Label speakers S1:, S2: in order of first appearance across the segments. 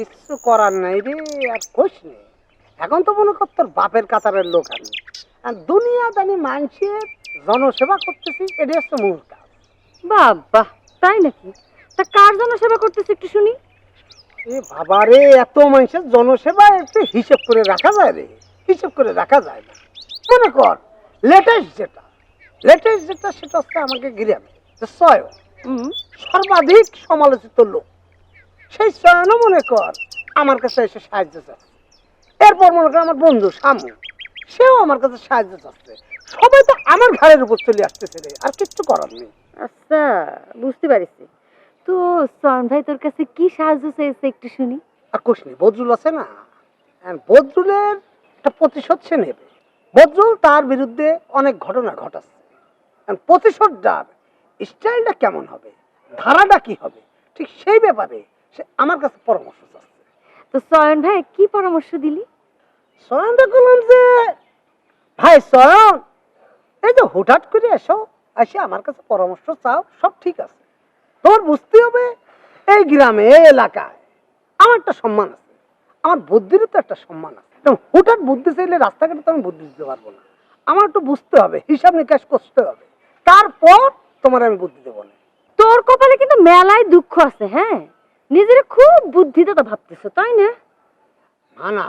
S1: কিচ্ছু করার নাই রে আর কোষ নেই এখন তো মনে কর তোর বাপের কাতারের লোক আমি। আর দুনিয়া দানি মানুষের জনসেবা করতেছি এটি হচ্ছে মূল কাজ।
S2: বাবা তাই নাকি? তা কার জনসেবা করতেছি একটু শুনি।
S1: এ বাবারে এত মানুষের জনসেবা একটু হিসেব করে রাখা যায় রে হিসেব করে রাখা যায় না। মনে কর লেটেস্ট যেটা লেটেস্ট যেটা সেটা হচ্ছে আমাকে গ্রামে যে সয়
S2: হুম।
S1: সর্বাধিক সমালোচিত লোক। সেই চয়নও মনে কর আমার কাছে এসে সাহায্য চাচ্ছে। এরপর মনে কর আমার বন্ধু সামু সেও আমার কাছে সাহায্য চাচ্ছে। সবাই তো আমার ঘাড়ের উপর চলে আসতেছে রে আর কিচ্ছু করার নেই।
S2: আচ্ছা বুঝতে পারিছি। তো সয়ন ভাই তোর কাছে কি সাহায্য চেয়েছে একটু শুনি?
S1: আর কুশনি বদরুল আছে না? বদরুলের একটা প্রতিশোধ সে নেবে। বদরুল তার বিরুদ্ধে অনেক ঘটনা ঘটাচ্ছে। প্রতিশোধটার স্টাইলটা কেমন হবে? ধারাটা কি হবে? ঠিক সেই ব্যাপারে সে আমার কাছে পরামর্শ চাচ্ছে।
S2: তো সয়ন ভাই কি পরামর্শ দিলি?
S1: সয়নটা বললাম যে ভাই সয়ন এই যে হুটহাট করে এসো এসে আমার কাছে পরামর্শ চাও সব ঠিক আছে। তোমার বুঝতে হবে এই গ্রামে এই এলাকায় আমার একটা সম্মান আছে। আমার বুদ্ধিরও তো একটা সম্মান আছে। হুটহাট বুদ্ধি চাইলে রাস্তাঘাটে তো আমি বুদ্ধি দিতে পারব না। আমার একটু বুঝতে হবে হিসাব নিকাশ করতে হবে। তারপর তোমার আমি বুদ্ধি দেবো না।
S2: তোর কপালে কিন্তু মেলায় দুঃখ আছে হ্যাঁ? নিজের খুব বুদ্ধিতে তো ভাবতেছ তাই না?
S1: না না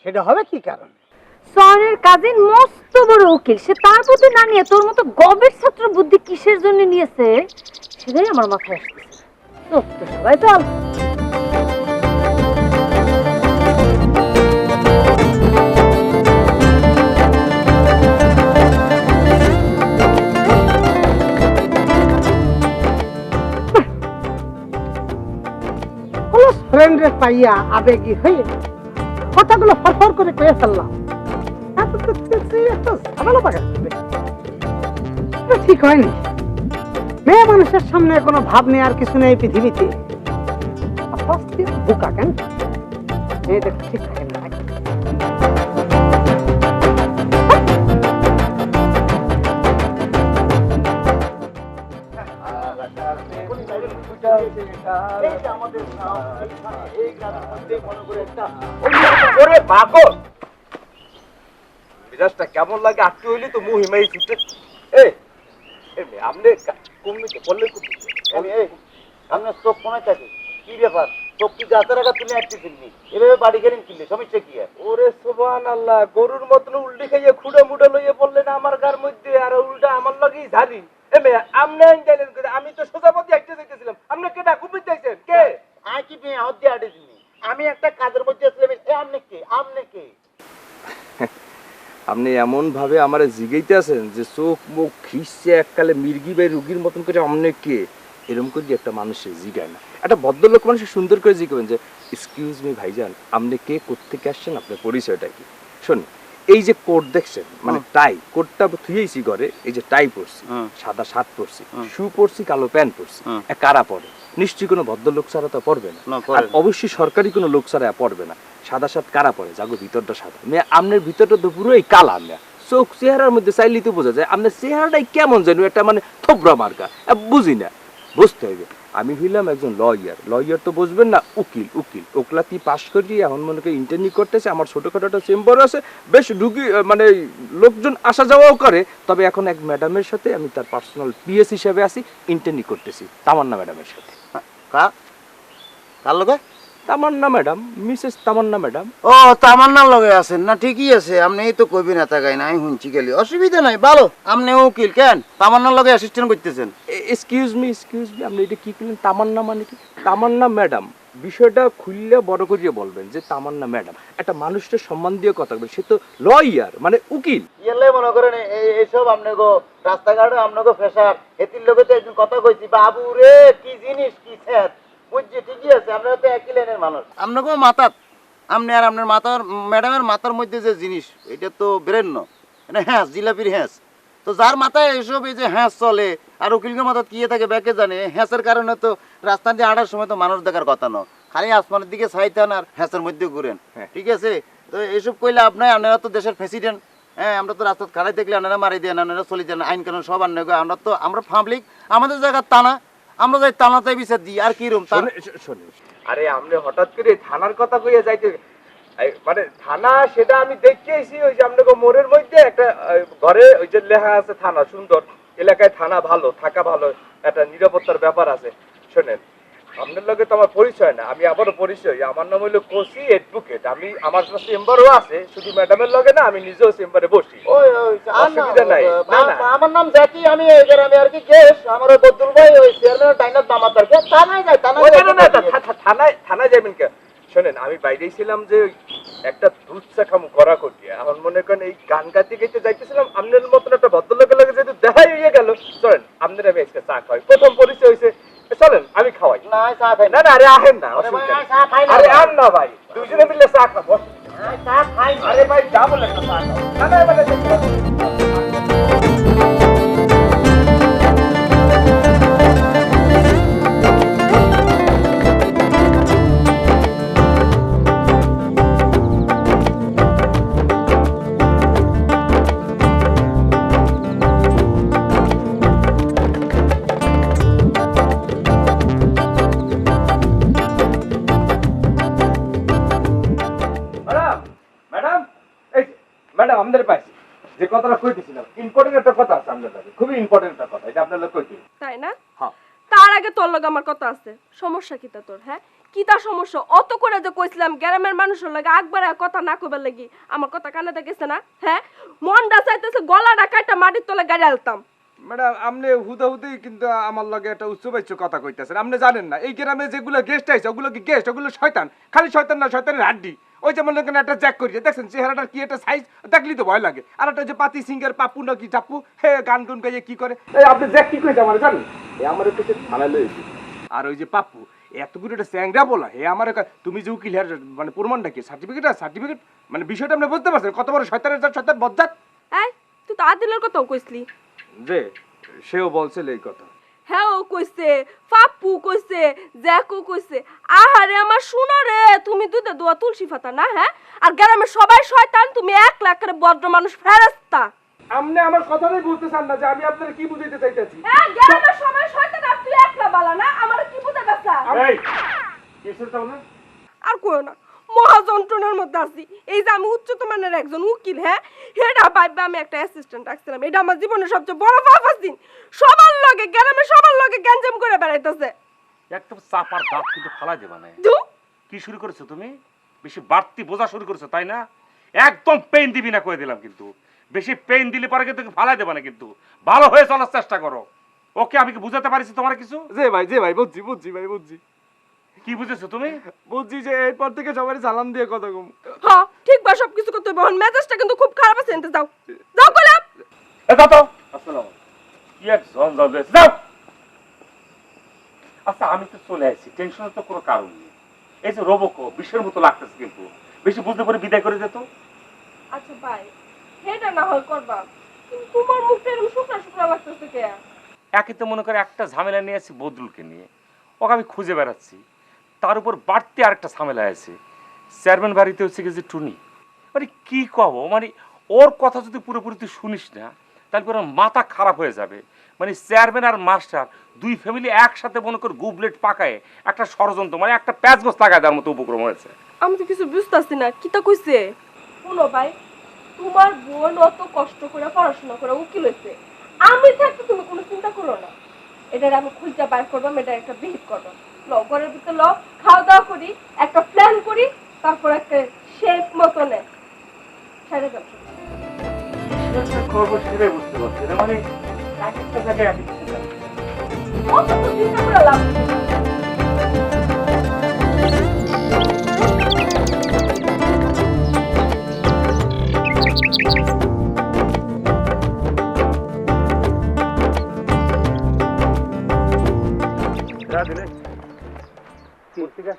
S1: সেটা হবে কি কারণ?
S2: সয়নের কাজিন মস্ত বড় উকিল সে তার প্রতি না নিয়ে তোর মতো গবের ছাত্র বুদ্ধি কিসের জন্য নিয়েছে? সেটাই আমার মাথায় আসতেছে। তো সবাই চল।
S1: পাইয়া আবেগী হয়ে কথাগুলো ফরফর করে কয়ে ফেললাম। ঠিক হয়নি। মেয়ে মানুষের সামনে কোনো ভাব নেই, আর কিছু নেই পৃথিবীতে। বোকা কেন? মেয়েদের ঠিক থাকে
S3: ওরে পাগল মিরাজটা কেমন লাগে? আটকে হইলি তো মহিমাই ছুটে। এ আপনি বললে
S4: আপনার চোখ থাকে কি ব্যাপার? চোখ গাছের আগা তুলে আটকে ফেললি এভাবে বাড়ি গেলেন কিনলে সমস্যা কি আর?
S3: ওরে আল্লাহ গরুর মতন উল্টি খাইয়ে খুঁড়ে মুড়ে লইয়ে বললেন আমার গার মধ্যে আর উল্টা আমার লগেই ঝালি এ মে আইন যাইলেন আমি তো সোজা পথে একটা যাইতেছিলাম আপনি কেটা কুপিত যাইছেন কে
S4: আয় কি মেয়ে হাত দিয়ে আটে দিলি আমি একটা কাজের মধ্যে আসলাম এ আমনে কে? আমনে কে?
S3: আপনি এমন ভাবে আমার জিগাইতে আছেন যে চোখ মুখ খিসছে এককালে মির্গি বাই রুগীর মতন করে আমনে কে? এরকম করে একটা মানুষের জিগায় না। একটা ভদ্রলোক মানুষের সুন্দর করে জিগাবেন যে এক্সকিউজ মি ভাইজান আপনি কে কোত্থেকে আসছেন? আপনার পরিচয়টা কি? শোন এই যে কোট দেখছেন মানে টাই কোটটা থুয়েছি ঘরে এই যে টাই পরছি সাদা শার্ট পরছি শু পরছি কালো প্যান্ট পরছি কারা পরে? নিশ্চয়ই কোনো ভদ্রলোক ছাড়া তো পড়বে না। আর অবশ্যই সরকারি কোনো লোক ছাড়া পড়বে না। সাদা শার্ট কারা পরে? যাগো ভিতরটা সাদা। মেয়ে আমনের ভিতরটা তো পুরোই কালা মেয়া। চোখ চেহারার মধ্যে চাইলেই তো বোঝা যায় আপনার চেহারাটাই কেমন যেন একটা মানে থোবরা মার্কা। বুঝি না। বুঝতে হবে। আমি হইলাম একজন লয়ার লয়ার তো বুঝবেন না উকিল উকিল। ওকলাতি পাশ করিয়ে এখন মনে করি ইন্টারনি করতেছে আমার ছোটখাটো একটা চেম্বার আছে। বেশ রুগী আহ, মানে লোকজন আসা যাওয়াও করে। তবে এখন এক ম্যাডামের সাথে আমি তার পার্সোনাল পিএস হিসেবে আছি ইন্টারনি করতেছি। তামান্না ম্যাডামের সাথে।
S4: কা কার লগে?
S3: Tamanna madam Mrs Tamanna madam.
S4: ও তামান্নার লগে আছেন না? ঠিকই আছে আপনি তো কইবি না তাকাই না আমি শুনছি গেলি অসুবিধা নাই ভালো। আপনি উকিল কেন? তামান্নার লগে অ্যাসিস্ট্যান্ট করতেছেন
S3: এক্সকিউজ মি এক্সকিউজ মি আপনি এটা কি করলেন? তামান্না মানে কি? তামান্না ম্যাডাম বিষয়টা খুললে বড় করিয়ে বলবেন যে তামান্না ম্যাডাম একটা মানুষটা সম্মান দিয়ে কথা বলবে। সে তো লয়ার মানে উকিল।
S4: ইয়েলে মনে করেন এই এইসব আপনাকে রাস্তাঘাটে আপনাকে ফেসার এতির লোকে তো একদিন কথা কইছি বাবু রে কি জিনিস কি স্যার? বুঝছি ঠিকই আছে আপনারা তো একই লাইনের মানুষ আপনি আর আপনার মাথার ম্যাডামের মাথার মধ্যে যে জিনিস এটা তো বেরেন্য এটা হ্যাঁস জিলাপির হ্যাঁস তো যার মাথায় এসব এই যে হ্যাঁস চলে আর উকিলকে মাথাত কি থাকে ব্যাকে জানে হ্যাঁসের কারণে তো রাস্তা দিয়ে আড়ার সময় তো মানুষ দেখার কথা ন খালি আসমানের দিকে চাইতেন আর হ্যাঁসের মধ্যে ঘুরেন
S3: হ্যাঁ।
S4: ঠিক আছে তো এইসব কইলে আপনার আপনারা তো দেশের প্রেসিডেন্ট হ্যাঁ আমরা তো রাস্তা খাড়াই দেখলে আপনারা মারি দেন আপনারা চলে যান আইন কানুন সব আন্না আমরা তো আমরা পাবলিক আমাদের জায়গার টানা আমরা যাই টানাতে বিচার দিই, আর কি রুম
S3: শোনে- শো- শোনেন আরে, আমরা হঠাৎ করে থানার কথা কইয়া যাইতে মানে থানা সেটা আমি দেখিয়েছি ওই যে আপনাকে মোড়ের মধ্যে একটা ঘরে ওই যে লেখা আছে থানা, সুন্দর। এলাকায় থানা ভালো, থাকা ভালো, একটা নিরাপত্তার ব্যাপার আছে। শোনেন আপনার লগে তো আমার পরিচয় না আমি আবারও পরিচয়। আমার নাম হলো কোসি অ্যাডভোকেট আমি আমার চেম্বারও আছে শুধু ম্যাডামের লগে না আমি নিজেও চেম্বারে বসি।
S4: আর
S3: অসুবিধা নাই।
S4: আমার নাম জ্যাকি আমি এই গ্রামে আর কি গেস। আমার বদুল ভাই ওই চেয়ারম্যানের ডাইনার মামাতার কে। থানায় থানায় যায়
S3: যাবেন কে? শোনেন আমি বাইরেই ছিলাম যে একটা দুধ চা খামু করা করিয়া এখন মনে করেন এই গান গাইতে গাইতে যাইতেছিলাম আপনার মতন একটা ভদ্রলোকের লাগে যেহেতু দেখাই হয়ে গেল। চলেন আপনার আমি আজকে চা খাওয়াই। প্রথম পরিচয় হয়েছে চলেন আমি খাওয়াই।
S4: না
S3: না আরে আহেন না
S4: আরে
S3: আন না ভাই দুজনে মিলে চা খাব আরে ভাই যাব। না ম্যাডাম আমাদের পাইছি যে কথাটা কইতেছিলাম ইম্পর্টেন্ট একটা কথা আছে আপনার কাছে খুবই ইম্পর্টেন্ট একটা কথা এটা আপনার লোক কইতে
S5: তাই না?
S3: হ্যাঁ।
S5: তার আগে তোর লগে আমার কথা আছে। সমস্যা কি তা তোর হ্যাঁ? কি তার সমস্যা? অত করে যে কইছিলাম গ্রামের মানুষের লাগে আকবার কথা না কইবার লাগি আমার কথা কানে গেছে না হ্যাঁ? মনটা চাইতেছে গলাটা কাটা মাটির তলে গাড়ি আলতাম।
S3: ম্যাডাম আপনি হুদা হুদি কিন্তু আমার লগে একটা উচ্চ বাচ্য কথা কইতেছেন আপনি জানেন না। এই গ্রামে যেগুলো গেস্ট আইছে ওগুলো কি গেস্ট ওগুলো শয়তান। খালি শয়তান না শয়তানের হাড্ডি। ওই যে মনে করেন একটা জ্যাক করিয়ে দেখছেন চেহারাটার কি একটা সাইজ দেখলি তো ভয় লাগে। আর একটা যে পাতি সিঙ্গার পাপু না কি টাপু হে গান গুন গাইয়ে কি করে? এই আপনি জ্যাক কি কইছে আমার জানেন? এ আমার একটু থানায় লইছি আর ওই যে পাপু এতগুলো একটা স্যাংরা বলা হে আমার একটা- তুমি যে উকিল হ্যার মানে প্রমাণটা কি? সার্টিফিকেট আছে সার্টিফিকেট মানে বিষয়টা আপনি বুঝতে পারছেন? কত বড় শয়তানের জাত, শয়তান বজ্জাত?
S5: এই তুই তো আদিলের কথাও কইসলি
S3: যে সেও বলছিল এই কথা।
S5: হ্যাঁ ও কইছে পাপ্পু কইছে জ্যাকও কইছে। আহারে আমার শুনো রে তুমি দুধে দোয়া তুলসী পাতা না হ্যাঁ? আর গ্রামের সবাই শয়তান তুমি এক লাখ করে ভদ্র মানুষ ফেরেস্তা
S3: আপনি আমার কথাটাই বুঝতে চান না যে আমি আপনাকে কি বুঝাইতে চাইতেছি?
S5: হ্যাঁ গ্রামের সবাই শয়তান আর তুই একলা বালা না আমার কি বুঝে গেছা
S3: এই কিসের চাও না
S5: আর কইও না। মহা যন্ত্রণার মধ্যে আছি। এই যে আমি উচ্চত মানের একজন উকিল হ্যাঁ? আমি একটা অ্যাসিস্ট্যান্ট রাখছিলাম। এটা আমার জীবনের সবচেয়ে বড় দিন। সবার লগে গ্রামের সবার লগে গ্যাঞ্জাম করে বেড়াইতেছে।
S6: একদম চাপার দাঁত কিন্তু ফালাই দেবা না কি শুরু করেছ তুমি? বেশি বাড়তি বোঝা শুরু করেছ তাই না? একদম পেইন দিবি না করে দিলাম কিন্তু। বেশি পেইন দিলে পরে কিন্তু ফালাই দেবা না কিন্তু। ভালো হয়ে চলার চেষ্টা করো। ওকে আমি কি বুঝাতে পারিছি তোমার কিছু?
S3: যে ভাই যে ভাই বুঝছি বুঝছি ভাই বুঝছি।
S6: কি বুঝেছ তুমি?
S3: বুঝছি যে এরপর থেকে সবাই সালাম দিয়ে কথা কম।
S5: হ্যাঁ ঠিক বা সব কিছু করতে হবে এখন মেজাজটা কিন্তু খুব খারাপ আছে এনতে যাও। যাও কইলাম
S6: এ দাও তো। আসসালাম কি এক ঝঞ্ঝাল হয়েছে? যাও। আচ্ছা আমি তো চলে আসছি টেনশনের তো কোনো কারণ নেই। এই যে রোবকো বিষের মতো লাগতেছে কিন্তু। বেশি বুঝতে পারে বিদায় করে যেত
S5: আচ্ছা ভাই হেডা না হয় করবা। কিন্তু তোমার মুখটা এরকম শুকনা শুকনা লাগতেছে কে?
S6: একে তো মনে করে একটা ঝামেলা নিয়ে আছি বদরুলকে নিয়ে। ওকে আমি খুঁজে বেড়াচ্ছি। তার উপর বাড়তি আরেকটা ঝামেলা আছে। চেয়ারম্যান বাড়িতে হচ্ছে যে টুনি। মানে কি কব? মানে ওর কথা যদি পুরোপুরি তুই শুনিস না, তাহলে ওর মাথা খারাপ হয়ে যাবে। মানে চেয়ারম্যান আর মাস্টার দুই ফ্যামিলি একসাথে মনে করে গুবলেট পাকায় একটা ষড়যন্ত্র মানে একটা প্যাচ গোছ লাগায় দেওয়ার মতো উপক্রম হয়েছে।
S5: আমি তো কিছু বুঝতে বুঝতেছি না, কি তা কইছে? শুনো ভাই, তোমার বোন অত কষ্ট করে পড়াশোনা করে উকিল হইছে। আমি থাকতে তুমি কোনো চিন্তা করো না। এটার আমি খুঁজে বাইর করবাম এটা একটা বিহিত করবাম ল ঘরের ভিতরে লো খাওয়া দাওয়া করি একটা প্ল্যান করি তারপর একটা শেফ মতনে ছেড়ে যাব
S6: করব সেটাই বুঝতে পারছি মানে এক একটা জায়গায় এক একটা জায়গায়।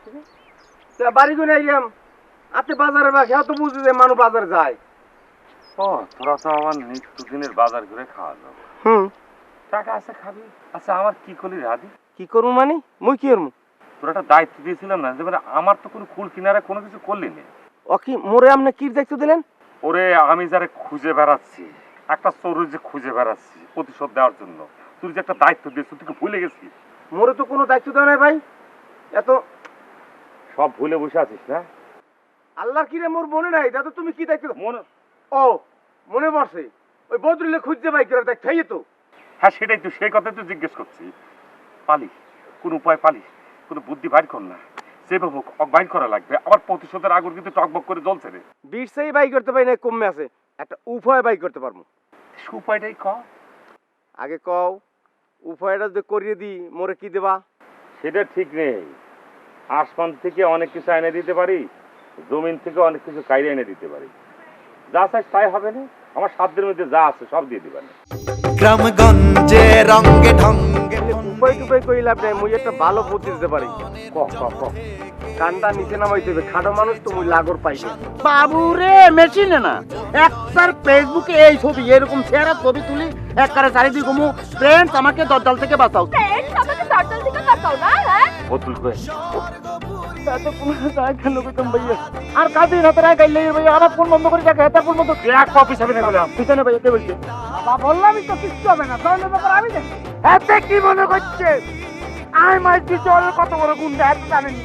S5: করে নেই।
S1: বাড়ি করে আইলাম। আপনি বাজারে বা খেয়া তো বুঝে যে মানুষ বাজার যায়।
S6: ও তোরা তো আমার নিত্য দিনের বাজার ঘুরে খাওয়া যাবে
S1: হুম।
S6: টাকা আছে খাবি? আচ্ছা আমার কি করলি রাধি?
S1: কি করব মানে? মুই কি করব?
S6: তোর একটা দায়িত্ব দিয়েছিলাম না যে মানে আমার তো কোনো কুল কিনারে কোনো কিছু করলি না।
S1: ও কি মোরে আপনি কি দায়িত্ব দিলেন?
S6: ওরে আমি যারা খুঁজে বেড়াচ্ছি একটা চোর যে খুঁজে বেড়াচ্ছি প্রতিশোধ দেওয়ার জন্য। তুই যে একটা দায়িত্ব দিয়েছিস তুই ভুলে গেছিস?
S1: মোরে তো কোনো দায়িত্ব দেওয়া নাই ভাই। এত
S6: সব ভুলে বসে আছিস না?
S7: আল্লাহর কিরে মোর মনে নাই? দাদা তুমি কি দেখছ
S6: মনে
S7: ও মনে পড়ছে। ওই বদরুলে খুঁজতে পাই করে দেখ খাইয়ে তো।
S6: হ্যাঁ সেটাই তো সেই কথাই তো জিজ্ঞেস করছি। পালিস কোন উপায় পালিস কোনো বুদ্ধি বাইর কর না। হোক অক বাইর করা লাগবে। আবার প্রতিশোধের আগুন কিন্তু টকবক করে জ্বলছে রে।
S7: বিট সেই বাই করতে পারি না কমে আছে। একটা উপায় বাই করতে পারব।
S6: সে উপায়টাই ক।
S7: আগে কও উপায়টা যদি করিয়ে দিই মোরে কি দেবা?
S6: সেটা ঠিক নেই। আসমান থেকে অনেক কিছু এনে দিতে পারি জমিন থেকে অনেক কিছু কাইরে এনে দিতে পারি। যা চাই তাই হবে না আমার সাধ্যের মধ্যে যা আছে সব দিয়ে দিবেন।
S8: গ্রামগঞ্জে রঙ্গে ঢঙ্গে
S7: উপায় টুপায় কই লাভ নাই মুই একটা ভালো বুদ্ধি দিতে পারি।
S6: ক ক ক।
S7: কান্ডা নিচে নামাইতে হবে খাটো মানুষ তো মুই লাগর পাই
S4: বাবু রে মেশিনে না। একটার ফেসবুকে এই ছবি এরকম চেহারা ছবি তুলি একবারে চারিদিকে ঘুমু। ফ্রেন্ডস আমাকে দরজাল থেকে বাঁচাও।
S5: থেকে না হ্যাঁ?
S6: কই?
S4: তাতে কোনো যায় কেন কইতাম ভাইয়া। আর গাইলে ভাইয়া ফোন বন্ধ করে রাখে হাতে ফোন বন্ধ
S6: এক কপি সামনে না বললাম
S4: পিছনে ভাইয়া কে বলছে?
S1: বাবা বললামই তো কিচ্ছু হবে না তাহলে ব্যাপার আমি দেখি
S4: এতে কি মনে করছে? আই মাইকু চল কত বড় গুন্ডা এত জানেনি।